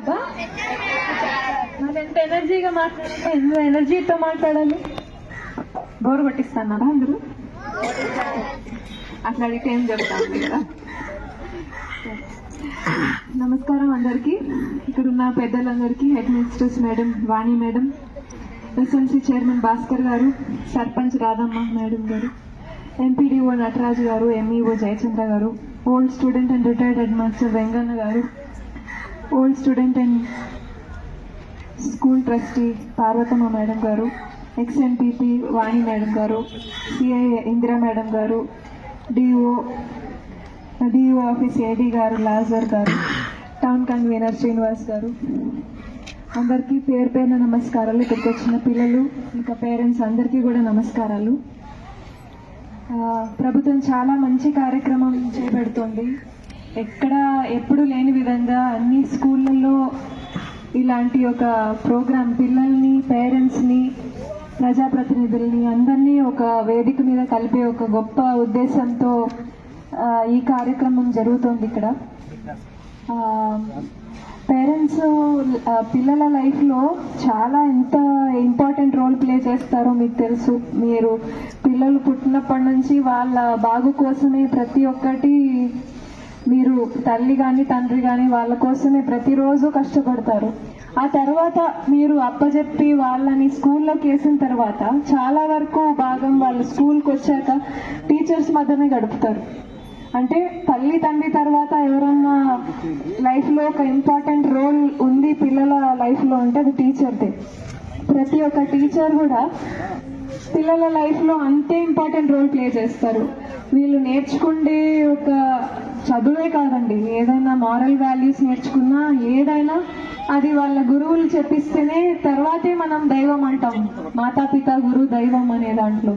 అబ్బా. మరి ఎంత ఎనర్జీగా మాట్లాడాలి? ఎంత ఎనర్జీతో మాట్లాడాలి? బోరు కొట్టిస్తున్నారా అందరూ? అట్లా అడిగితే ఏం చెప్తాను కదా? నమస్కారం అందరికీ. ఇక్కడ ఉన్న పెద్దలందరికీ head ministers madam Vani madam SMC chairman Bhaskar garu sarpanch Radhamma madam garu MPDO Nataraju garu MEO Jayachandra garu old student and retired head master Venganna garu old student and school trustee Parvathamma madam garu ex MPP Vani madam garu CI Indira madam garu DO DO office AD garu Lazar garu town convener Srinivas గారు. అందరికీ పేరు పేరున నమస్కారాలు. ఇక్కడికి వచ్చిన పిల్లలు ఇంకా parents అందరికీ కూడా నమస్కారాలు. ప్రభుత్వం చాలా మంచి కార్యక్రమం చేపెడుతుంది ఎక్కడ ఎప్పుడు లేని విధంగా అన్ని స్కూళ్ళల్లో ఇలాంటి ఒక ప్రోగ్రాం పిల్లల్ని పేరెంట్స్ని ప్రజాప్రతినిధుల్ని అందరినీ ఒక వేదిక మీద కలిపే ఒక గొప్ప ఉద్దేశంతో ఈ కార్యక్రమం జరుగుతోంది ఇక్కడ. పేరెంట్స్ పిల్లల లైఫ్లో చాలా ఎంత ఇంపార్టెంట్ రోల్ ప్లే చేస్తారో మీకు తెలుసు. మీరు పిల్లలు పుట్టినప్పటి నుంచి వాళ్ళ బాగు కోసమే ప్రతి ఒక్కటి మీరు తల్లి కానీ తండ్రి కానీ వాళ్ళ కోసమే ప్రతిరోజు కష్టపడతారు. ఆ తర్వాత మీరు అప్పజెప్పి వాళ్ళని స్కూల్లోకి వేసిన తర్వాత చాలా వరకు భాగం వాళ్ళు స్కూల్కి వచ్చాక టీచర్స్ మధ్యనే గడుపుతారు. అంటే తల్లి తండ్రి తర్వాత ఎవరన్నా లైఫ్లో ఒక ఇంపార్టెంట్ రోల్ ఉంది పిల్లల లైఫ్లో అంటే అది టీచర్దే. ప్రతి ఒక్క టీచర్ కూడా పిల్లల లైఫ్లో అంతే ఇంపార్టెంట్ రోల్ ప్లే చేస్తారు. వీళ్ళు నేర్చుకుండే ఒక చదువే కాదండి. ఏదైనా మారల్ వాల్యూస్ నేర్చుకున్నా ఏదైనా అది వాళ్ళ గురువులు చెప్పిస్తేనే తర్వాతే మనం దైవం అంటాం. మాతాపిత గురు దైవం అనే దాంట్లో.